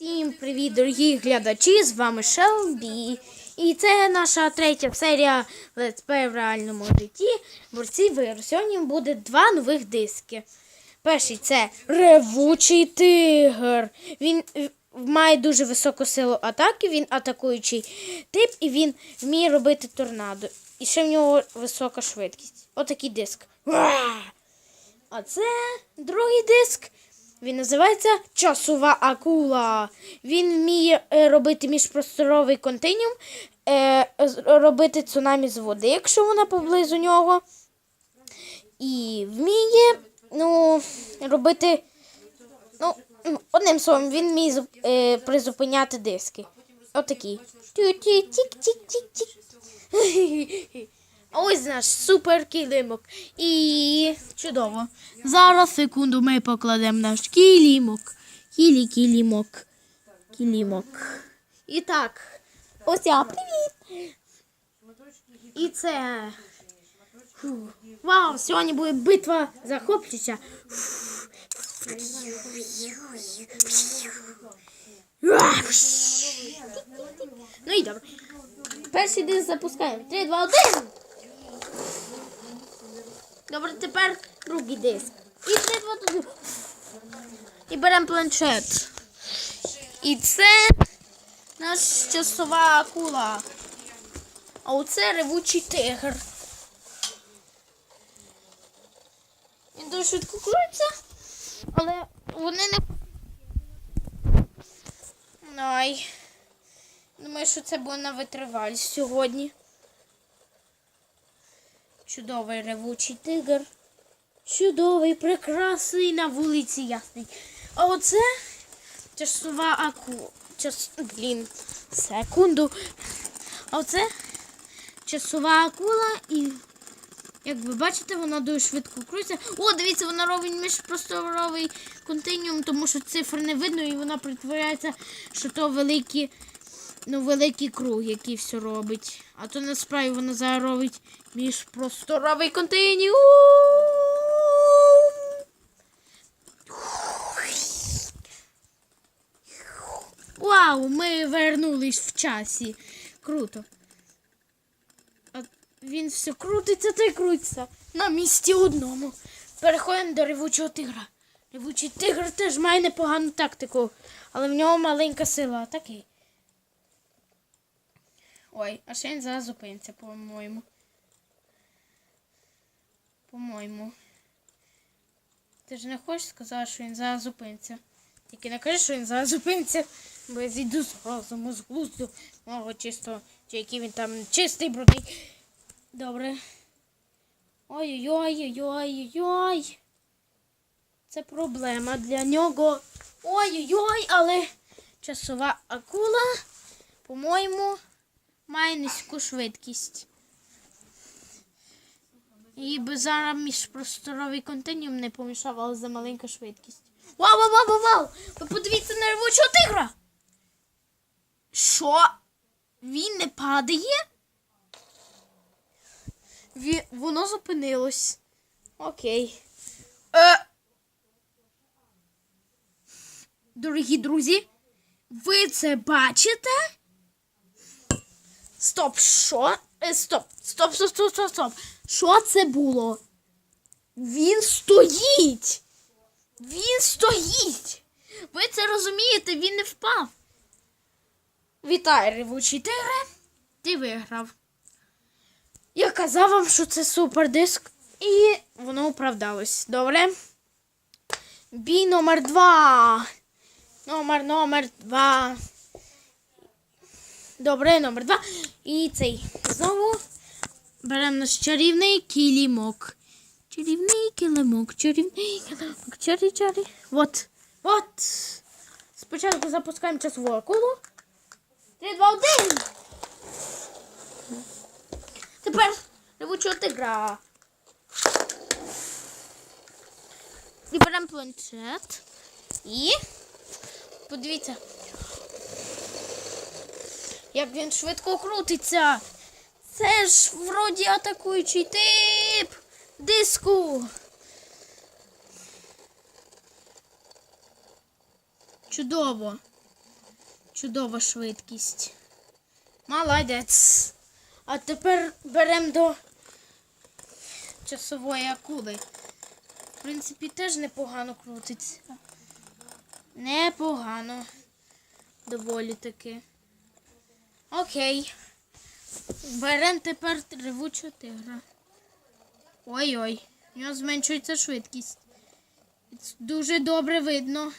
Всім привіт, дорогі глядачі! З вами Шелбі. І це наша третя серія Let's в реальному житті. Борці виру. Сьогодні буде два нових диски. Перший це Ревучий тигр. Він е, має дуже високу силу атаки, він атакуючий тип і він вміє робити торнадо. І ще в нього висока швидкість. Отакий диск. А це другий диск. Він називається Часова акула. Він вміє е, робити міжпросторовий континуум, е, робити цунамі з води, якщо вона поблизу нього. І вміє ну, робити. Ну, одним словом, він вміє е, призупиняти диски. Отакі. Тю-ті-тік-тік-тік-тік. Ось наш супер килимок. І чудово. Зараз секунду ми покладемо наш килимок. Кілі килимок. Килимок. І так. Ось я, привіт. І це. Фу. Вау, сьогодні буде битва захоплююча. Ну і добре. Перший диск запускаємо. 3, 2, 1. Добре, тепер другий диск. І 3, 2, 1. І беремо планшет. І це наша часова акула. А оце ревучий тигр. Він дуже швидко крутиться, але вони не. Ай. Думаю, що це буде на витривалість сьогодні. Чудовий ревучий тигр. Чудовий, прекрасний на вулиці ясний. А оце часова аку. Час... Блін, секунду. А оце часова акула і. Як ви бачите, вона дуже швидко крутиться. О, дивіться, вона робить міжпросторовий континуум, тому що цифр не видно, і вона притворяється, що то великі, ну, великий круг, який все робить. А то насправді вона зараз робить міжпросторовий континуум. Вау, ми вернулись в часі. Круто. А він все крутиться та й крутиться на місці одному. Переходимо до ревучого тигра. Ревучий тигр теж має непогану тактику, але в нього маленька сила, такий. Ой, а ще він зараз зупиниться, по-моєму. По-моєму. Ти ж не хочеш сказати, що він зараз зупиниться. Тільки не кажи, що він зараз зупиниться, бо я зійду з розуму, з глузду мого чистого, чи який він там чистий, брудний. Добре. Ой-ой-ой-ой-ой-ой. Це проблема для нього. Ой-ой-ой, але часова акула, по-моєму, має низьку швидкість. І би зараз міжпросторовий континуум не помішав, але за маленька швидкість. Вау, вау, вау, вау, вау! Ви подивіться на ревучого тигра! Що? Він не падає? Ві... Воно зупинилось. Окей. Е... Дорогі друзі, ви це бачите? Стоп, що? Е, стоп, стоп, стоп, стоп, стоп, стоп. Що це було? Він стоїть. Він стоїть. Ви це розумієте, він не впав. Вітаю, ревучий тигре. Ти виграв. Я казав вам, що це супердиск, і воно оправдалось. Добре. Бій номер два. Номер номер два. Добре, номер два. І цей. Знову беремо наш чарівний килимок. Чарівний килимок, чарівний килимок, чарі чарі. Вот. Вот. Спочатку запускаємо часову акулу. Три, два, один. Тепер ревучого тигра. І беремо планшет. І подивіться. Як він швидко крутиться. Це ж вроді атакуючий тип диску. Чудово. Чудова швидкість. Молодець. А тепер беремо до часової акули. В принципі, теж непогано крутиться. Непогано. Доволі таки. Окей. Беремо тепер ревучого тигра. Ой-ой, у нього зменшується швидкість. Дуже добре видно.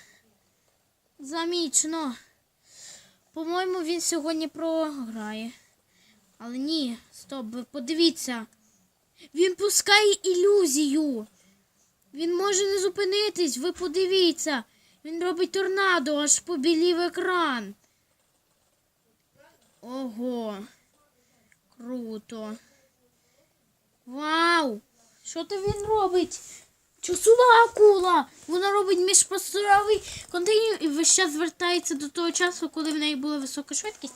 Замічно. По-моєму, він сьогодні програє. Але ні, стоп, ви подивіться. Він пускає ілюзію. Він може не зупинитись, ви подивіться. Він робить торнадо, аж побілів екран. Ого. Круто. Вау! Що то він робить? Часова акула! Вона робить міжпросторовий континуум і весь час звертається до того часу, коли в неї була висока швидкість,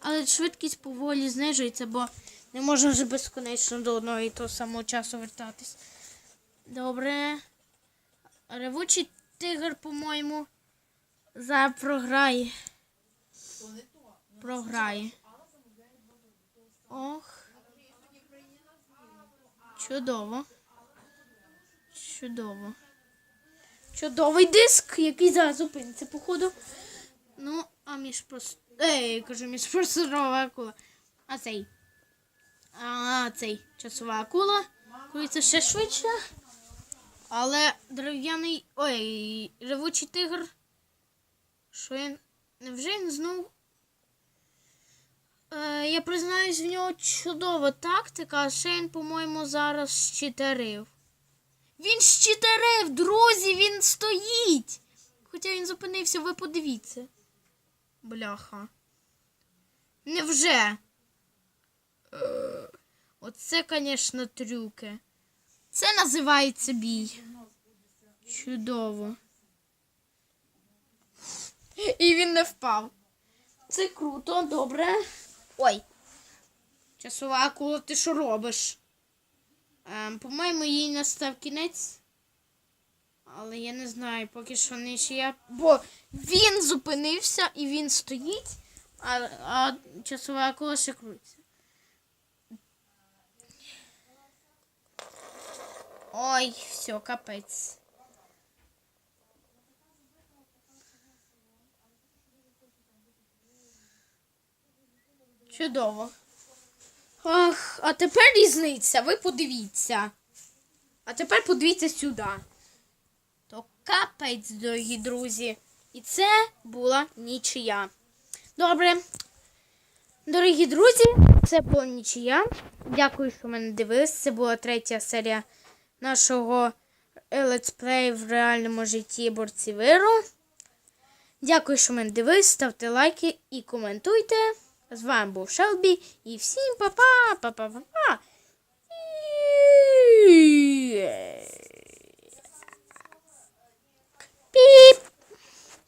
але швидкість поволі знижується, бо не можна вже безконечно до одного і того самого часу вертатись. Добре. Ревучий тигр, по-моєму, запрограє. Програє. Ох. Чудово. Чудово. Чудовий диск, який зараз зупиниться, походу. Ну, а між просто. Ей, кажу, між просторова акула. А цей. А цей часова акула. Кується ще швидше. Але дерев'яний. Ой, ревучий тигр. Що він. Невже він знов. Е, я признаюсь, в нього чудова тактика, а він, по-моєму, зараз щитерив. Він щитерив, друзі, він стоїть. Хоча він зупинився, ви подивіться. Бляха. Невже? Е, Оце, звісно, трюки. Це називається бій. Чудово. І він не впав. Це круто, добре. Ой. Часова акула, ти що робиш? Ем, по-моєму, їй настав кінець. Але я не знаю, поки що не ще я. Бо він зупинився і він стоїть, а, а часова акула ще крутиться. Ой, все, капець. Чудово. Ах, а тепер різниця, ви подивіться. А тепер подивіться сюди. То капець, дорогі друзі. І це була нічия. Добре. Дорогі друзі, це була нічия. Дякую, що мене дивились. Це була третя серія нашого летсплею в реальному житті борці виру. Дякую, що мене дивились. Ставте лайки і коментуйте. З вами був Шелбі. І всім па-па, па-па-па-па.